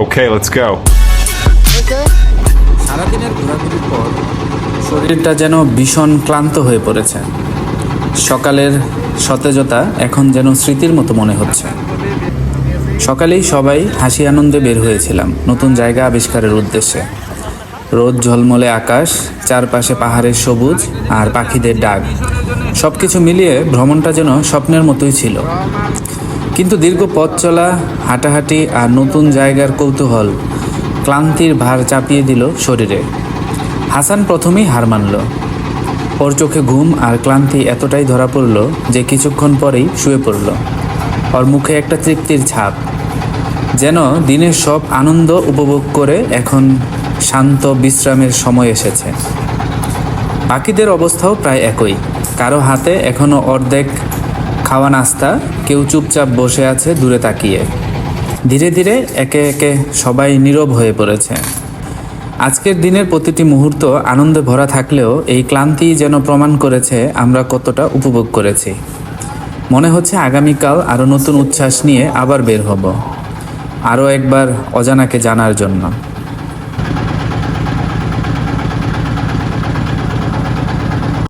Okay, let's go. সারাদিনের ঘোরাঘুরির পর শরীরটা যেন ভীষণ ক্লান্ত হয়ে পড়েছে। সকালের সতেজতা এখন যেন স্মৃতির মতো মনে হচ্ছে। সকালেই সবাই হাসি আনন্দে বের হয়েছিলাম নতুন জায়গা আবিষ্কারের উদ্দেশ্যে। রোদ ঝলমলে আকাশ চারপাশে পাহাড়ের সবুজ আর পাখিদের ডাক। সব কিছু মিলিয়ে ভ্রমণটা যেন স্বপ্নের মতোই ছিল। কিন্তু দীর্ঘ পথ চলা, হাঁটাহাঁটি আর নতুন জায়গার কৌতূহল ক্লান্তির ভার চাপিয়ে দিল শরীরে। হাসান প্রথমেই হার মানল। ওর চোখে ঘুম আর ক্লান্তি এতটাই ধরা পড়ল যে কিছুক্ষণ পরেই শুয়ে পড়ল। ওর মুখে একটা তৃপ্তির ছাপ, যেন দিনের সব আনন্দ উপভোগ করে এখন শান্ত বিশ্রামের সময় এসেছে। বাকিদের অবস্থাও প্রায় একই। কারও হাতে এখনও অর্ধেক খাওয়া নাস্তা, কেউ চুপচাপ বসে আছে দূরে তাকিয়ে। ধীরে ধীরে একে একে সবাই নীরব হয়ে পড়েছে। আজকের দিনের প্রতিটি মুহূর্ত আনন্দে ভরা থাকলেও এই ক্লান্তি যেন প্রমাণ করেছে আমরা কতটা উপভোগ করেছি। মনে হচ্ছে আগামীকাল আরও নতুন উচ্ছ্বাস নিয়ে আবার বের হব। আরও একবার অজানাকে জানার জন্য।